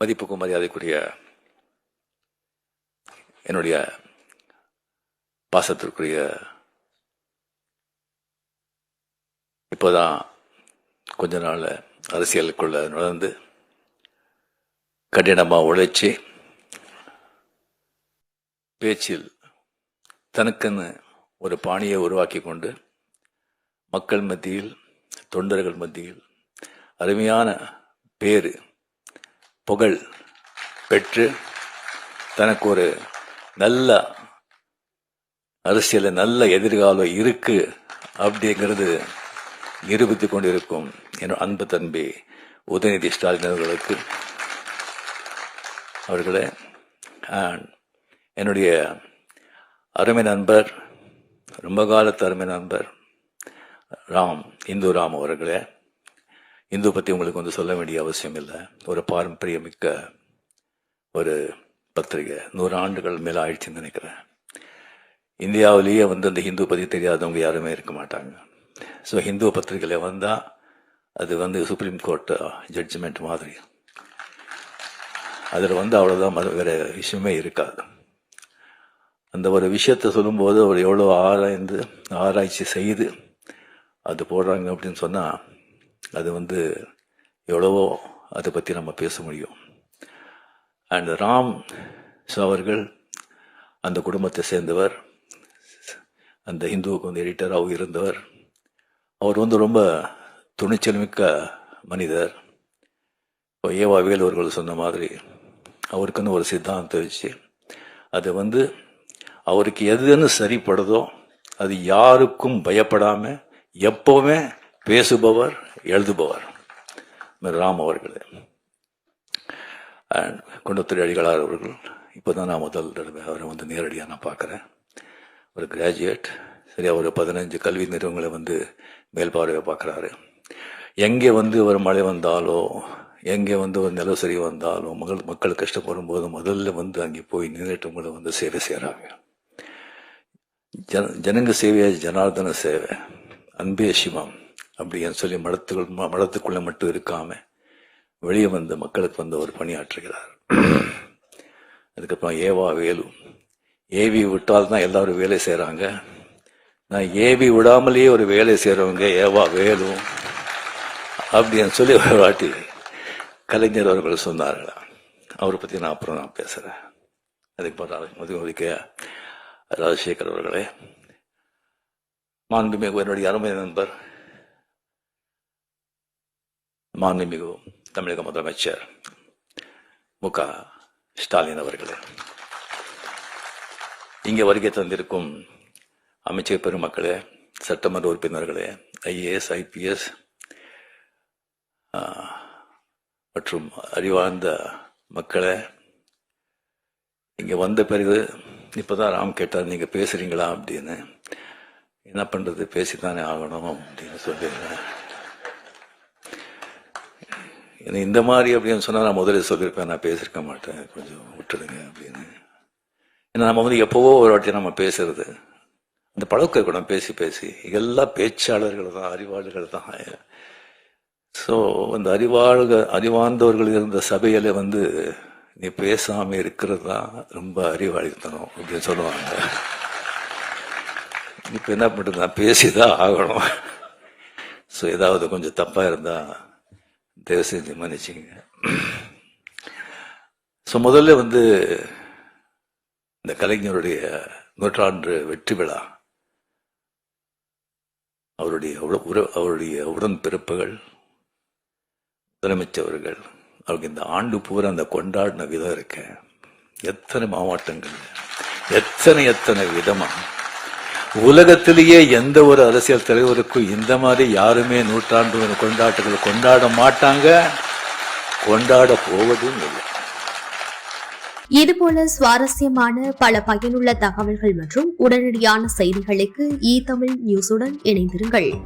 மதிப்புக்கும் மரியாதைக்குரிய என்னுடைய பாசத்திற்குரிய இப்போதான் கொஞ்ச நாள் அரசியலுக்குள்ள நுழைந்து கடினமாக உழைச்சி பேச்சில் தனக்குன்னு ஒரு பாணியை உருவாக்கி கொண்டு மக்கள் மத்தியில் தொண்டர்கள் மத்தியில் அருமையான பேர் புகழ் பெற்று தனக்கு ஒரு நல்ல அரசியல நல்ல எதிர்காலம் இருக்கு அப்படிங்கிறது நிரூபித்துக் கொண்டிருக்கும் என் அன்பு தம்பி உதயநிதி ஸ்டாலின் அவர்களுக்கு. அவர்களே என்னுடைய அருமை நண்பர் ரொம்ப காலத்து அருமை நண்பர் ராம் இந்து ராம் அவர்களே. இந்து பற்றி உங்களுக்கு வந்து சொல்ல வேண்டிய அவசியம் இல்லை. ஒரு பாரம்பரியமிக்க ஒரு பத்திரிகை. நூறு ஆண்டுகள் மேலே ஆயிடுச்சுன்னு நினைக்கிறேன். இந்தியாவிலேயே வந்து அந்த ஹிந்து பற்றி தெரியாதவங்க யாருமே இருக்க மாட்டாங்க. ஸோ ஹிந்து பத்திரிகையில் வந்தால் அது வந்து சுப்ரீம் கோர்ட் ஜட்ஜ்மெண்ட் மாதிரி. அதில் வந்து அவ்வளோதான் வேறு விஷயமே இருக்காது. அந்த ஒரு விஷயத்தை சொல்லும்போது அவர் எவ்வளோ ஆராய்ந்து ஆராய்ச்சி செய்து அது போடுறாங்க அப்படின்னு சொன்னால் அது வந்து எவ்வளவோ அதை பற்றி நம்ம பேச முடியும். அண்ட் ராம் ஸோ அவர்கள் அந்த குடும்பத்தை சேர்ந்தவர். அந்த ஹிந்துவுக்கு வந்து எடிட்டராகவும் இருந்தவர். அவர் வந்து ரொம்ப துணிச்சல் மிக்க மனிதர். இப்போ ஏவா வேலு சொன்ன மாதிரி அவருக்குன்னு ஒரு சித்தாந்தத்தை வச்சு அது வந்து அவருக்கு எதுன்னு சரிப்படுதோ அது யாருக்கும் பயப்படாமல் எப்போவுமே பேசுபவர் எழுதுபவர். ராம் அவர்களே. அண்ட் குண்டத்துறை அடிகளார் அவர்கள் இப்போ தான் நான் முதல் தடவை அவரை வந்து நேரடியாக நான் பார்க்குறேன். ஒரு கிராஜுவேட் சரி அவர் பதினஞ்சு கல்வி நிறுவனங்களை வந்து மேல்பார்வையை பார்க்குறாரு. எங்கே வந்து ஒரு மழை வந்தாலோ எங்கே வந்து ஒரு நிலசரி வந்தாலோ மக்கள் மக்கள் கஷ்டப்படும் போது முதல்ல வந்து அங்கே போய் நின்றுட்டவங்களை வந்து சேவை செய்கிறாங்க ஜன ஜனங்க சேவையாக ஜனார்தன சேவை. அன்பே சிவம். அப்படின்னு சொல்லி மடத்துக்குள் ம- மட்டும் இருக்காமல் வெளியே வந்து மக்களுக்கு வந்து அவர் பணியாற்றுகிறார். அதுக்கப்புறம் ஏவா வேலு. ஏவி விட்டால் தான் எல்லாரும் வேலை செய்கிறாங்க நான் ஏவி விடாமலேயே ஒரு வேலை செய்கிறவங்க ஏவா வேலு அப்படின்னு சொல்லி ஒரு வாட்டி கலைஞர் அவர்கள் சொன்னார்களா. அவரை பற்றி நான் அப்புறம் நான் பேசுகிறேன் அதுக்கு பிறகு மதுமதிக்க ராஜசேகர் அவர்களே. மாண்புமிகு என்னுடைய அருமை நண்பர் மாண்புமிகு தமிழக முதலமைச்சர் மு க ஸ்டாலின் அவர்களே. இங்கே வருகை தந்திருக்கும் அமைச்சர் பெருமக்களே சட்டமன்ற உறுப்பினர்களே ஐஏஎஸ் ஐபிஎஸ் மற்றும் அறிவார்ந்த மக்களே இங்கே வந்த பிறகு இப்போதான் ராம் கேட்டார் நீங்கள் பேசுகிறீங்களா அப்படின்னு. என்ன பண்ணுறது பேசித்தானே ஆகணும் அப்படின்னு சொல்லிடுறேன் இந்த மாதிரி அப்படின்னு சொன்னால் நான் முதல்ல சொல்லியிருப்பேன் நான் பேசியிருக்க மாட்டேன். கொஞ்சம் விட்டுடுங்க அப்படின்னு. ஏன்னா நம்ம வந்து எப்போவோ ஒரு வாட்டி நம்ம பேசுறது. அந்த பழக்க கூடம் பேசி பேசி எல்லாம் பேச்சாளர்கள் தான் அறிவாளர்கள் தான். ஸோ அந்த அறிவாளர்கள் அறிவார்ந்தவர்கள் இருந்த சபையில வந்து நீ பேசாம இருக்கிறது தான் ரொம்ப அறிவாளித்தனம் அப்படின்னு சொல்லுவாங்க. இப்போ என்ன பண்ணுறது நான் பேசிதான் ஆகணும். ஸோ ஏதாவது கொஞ்சம் தப்பாக இருந்தால் தயவு செஞ்சு மன்னிச்சுங்க ஸோ முதல்ல வந்து இந்த கலைஞருடைய நூற்றாண்டு வெற்றி விழா அவருடைய உற- அவருடைய உடன்பிறப்புகள் முதலமைச்சவர்கள் அவருக்கு இந்த ஆண்டு பூரா அந்த கொண்டாடின விதம் இருக்கேன் எத்தனை மாவட்டங்கள் எத்தனை எத்தனை விதமாக உலகத்திலேயே எந்த ஒரு அரசியல் தலைவருக்கும் இந்த மாதிரி யாருமே நூற்றாண்டு கொண்டாட்டங்கள் கொண்டாட மாட்டாங்க. கொண்டாட போவதும் இல்லை. இதுபோல சுவாரஸ்யமான பல பயனுள்ள தகவல்கள் மற்றும் உடனடியான செய்திகளுக்கு இ தமிழ் நியூஸுடன் இணைந்திருங்கள்.